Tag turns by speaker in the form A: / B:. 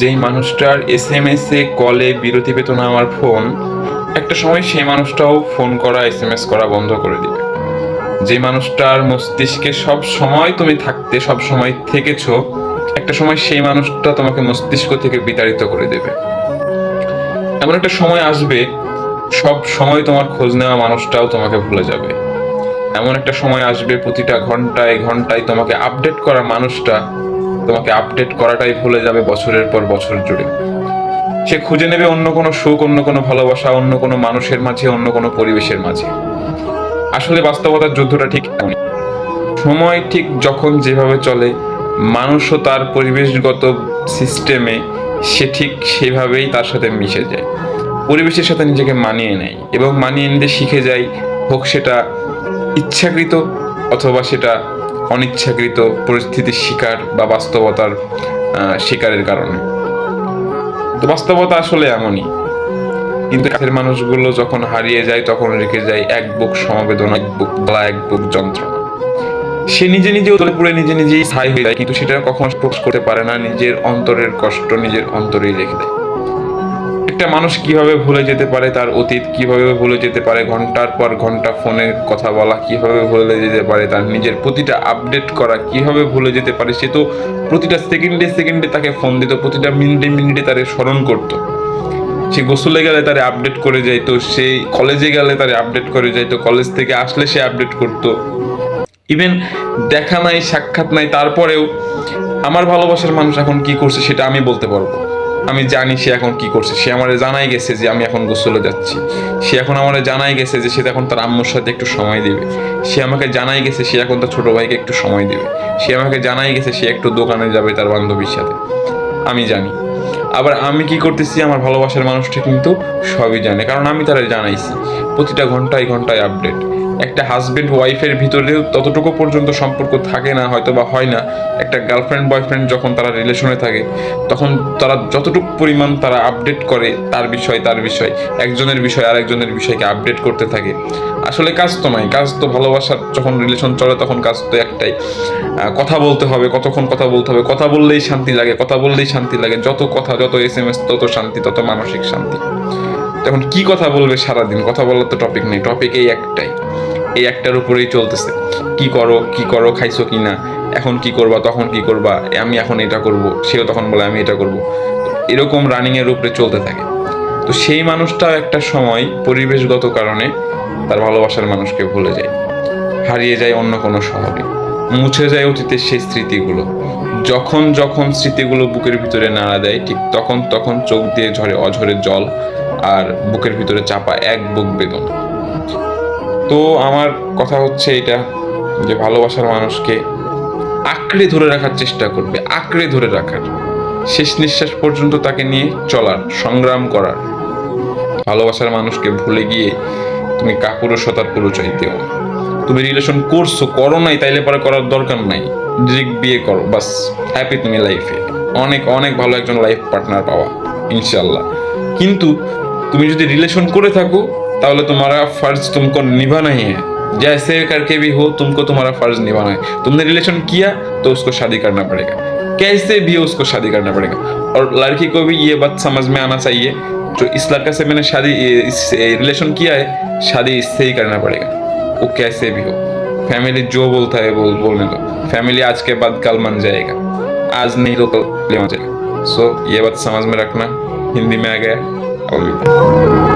A: যেই মানুষটার S M S A কলে বিরতি পেত না আমার ফোন, একটা সময় সেই মানুষটাও ফোন করা এস এম এস করা বন্ধ করে দিবে। যে মানুষটার মস্তিষ্কে সব সময় তুমি থাকতে, সব সময় থেকেছো, একটা সময় সেই মানুষটা তোমাকে মস্তিষ্ক থেকে বিতাড়িত করে দেবে। এমন একটা সময় আসবে, সব সময় তোমার খোঁজ নেওয়া মানুষটাও তোমাকে ভুলে যাবে। এমন একটা সময় আসবে, প্রতিটা ঘন্টায় ঘন্টায় তোমাকে আপডেট করা মানুষটা তোমাকে আপডেট করাটাই ভুলে যাবে বছরের পর বছর জুড়ে। সে খুঁজে নেবে অন্য কোনো সুখ, অন্য কোনো ভালোবাসা, অন্য কোনো মানুষের মাঝে, অন্য কোনো পরিবেশের মাঝে। আসলে বাস্তবতার যুদ্ধটা ঠিক এমনই। সময় ঠিক যখন যেভাবে চলে, মানুষও তার পরিবেশগত সিস্টেমে সে ঠিক সেভাবেই তার সাথে মিশে যায়। পরিবেশের সাথে নিজেকে মানিয়ে নেয় এবং মানিয়ে নিতে শিখে যায়, হোক সেটা ইচ্ছাকৃত অথবা সেটা অনিচ্ছাকৃত পরিস্থিতির শিকার বা বাস্তবতার শিকারের কারণে। তো বাস্তবতা আসলে এমনই। কিন্তু কাছের মানুষগুলো যখন হারিয়ে যায়, তখন রেখে যায় এক বুক সমবেদনা, এক বুক গলা এক বুক যন্ত্রণা। সে নিজে নিজে তোলে পুরে নিজে নিজেই স্থায়ী হয়ে যায়, কিন্তু সেটা কখনো প্রকাশ করতে পারে না, নিজের অন্তরের কষ্ট নিজের অন্তরেই রেখে দেয়। একটা মানুষ কীভাবে ভুলে যেতে পারে, তার অতীত কীভাবে ভুলে যেতে পারে, ঘণ্টার পর ঘণ্টা ফোনে কথা বলা কীভাবে ভুলে যেতে পারে, তার নিজের প্রতিটা আপডেট করা কীভাবে ভুলে যেতে পারে, সে তো প্রতিটা সেকেন্ডে সেকেন্ডে তাকে ফোন দিত, প্রতিটা মিনিটে মিনিটে তারে স্মরণ করতো। সে গোসলে গেলে তারে আপডেট করে যাইতো সেই কলেজে গেলে তারে আপডেট করে যাইতো কলেজ থেকে আসলে সে আপডেট করতো। ইভেন দেখা নাই, সাক্ষাৎ নাই, তারপরেও আমার ভালোবাসার মানুষ এখন কি করছে সেটা আমি বলতে পারব। আমি জানি সে এখন কি করছে। সে আমার জানাই গেছে যে আমি এখন গোসলে যাচ্ছি। সে এখন আমার জানাই গেছে যে সে এখন তার আম্মুর সাথে একটু সময় দেবে। সে আমাকে জানাই গেছে সে এখন তার ছোটো ভাইকে একটু সময় দেবে। সে আমাকে জানাই গেছে সে একটু দোকানে যাবে তার বান্ধবীর সাথে। আমি জানি। আবার আমি কি করতেছি, আমার ভালোবাসার মানুষটা কিন্তু সবই জানে, কারণ আমি তারা জানাইছি। প্রতিটা ঘন্টায় ঘন্টায় আপডেট একটা হাজবেন্ড ওয়াইফের ভিতরেও ততটুকু পর্যন্ত সম্পর্ক থাকে না হয়তো বা হয় না। একটা গার্লফ্রেন্ড বয়ফ্রেন্ড যখন তারা রিলেশনে থাকে, তখন তারা যতটুকু পরিমাণ তারা আপডেট করে, তার বিষয় তার বিষয়, একজনের বিষয় আর একজনের বিষয়কে আপডেট করতে থাকে। আসলে কাজ তো নয় কাজ তো ভালোবাসার, যখন রিলেশন চলে তখন কাজ তো একটাই। কথা বলতে হবে, কতক্ষণ কথা বলতে হবে, কথা বললেই শান্তি লাগে, কথা বললেই শান্তি লাগে। যত কথা, যত এস এম এস তত শান্তি, তত মানসিক শান্তি। তখন কি কথা বলবে সারাদিন? কথা বলার তো টপিক নেই। টপিক এই একটাই। এই একটার উপরেই চলতেছে। কি করো কি করো, খাইছো কি না? এখন কি করবা, তখন কি করবা? আমি এখন এটা করব, সেও তখন বলে আমি এটা করব। এরকম রানিং এর উপরে চলতে থাকে। তো সেই মানুষটা একটা সময় পরিবেশগত কারণে তার ভালোবাসার মানুষকে ভুলে যায়। হারিয়ে যায় অন্য কোনো শহরে। মুছে যায় অতীতের সেই স্মৃতিগুলো। যখন যখন স্মৃতিগুলো বুকের ভিতরে নাড়া দেয়, ঠিক তখন তখন চোখ দিয়ে ঝরে অঝরে জল আর বুকের ভিতরে চাপা এক বুক বেদনা। তো আমার কথা হচ্ছে এটা যে ভালোবাসার মানুষকে আঁকড়ে ধরে রাখার চেষ্টা করবে, আঁকড়ে ধরে রাখার। শেষ নিঃশ্বাস পর্যন্ত তাকে নিয়ে চলার, সংগ্রাম করার। ভালোবাসার মানুষকে ভুলে গিয়ে তুমি কাপুরুষতার পরিচয় দিও। না। তুমি রিলেশন করছ, করো নাই, তাইলে পরে করার দরকার নাই। ডিরেক্ট বিয়ে করো, বাস হ্যাপি তুমি লাইফে অনেক অনেক ভালো একজন লাইফ পার্টনার পাওয়া ইনশাল্লাহ কিন্তু তুমি যদি रिलेशन করে থাকো তাহলে तुम्हारा फर्ज तुमको निभाना ही है जैसे करके भी हो तुमको तुम्हारा फर्ज निभाना है तुमने रिलेशन किया तो उसको शादी करना पड़ेगा कैसे भी हो उसको शादी करना पड़ेगा और लड़की को भी ये बात समझ में आना चाहिए जो इस लड़का से मैंने शादी इस रिलेशन किया है शादी इससे ही करना पड़ेगा वो कैसे भी हो फैमिली जो बोलता है बोल बोलने दो फैमिली आज के बाद कल मान जाएगा आज नहीं तो कल मान जाएगा सो ये बात समझ में रखना हिंदी में आ गया comida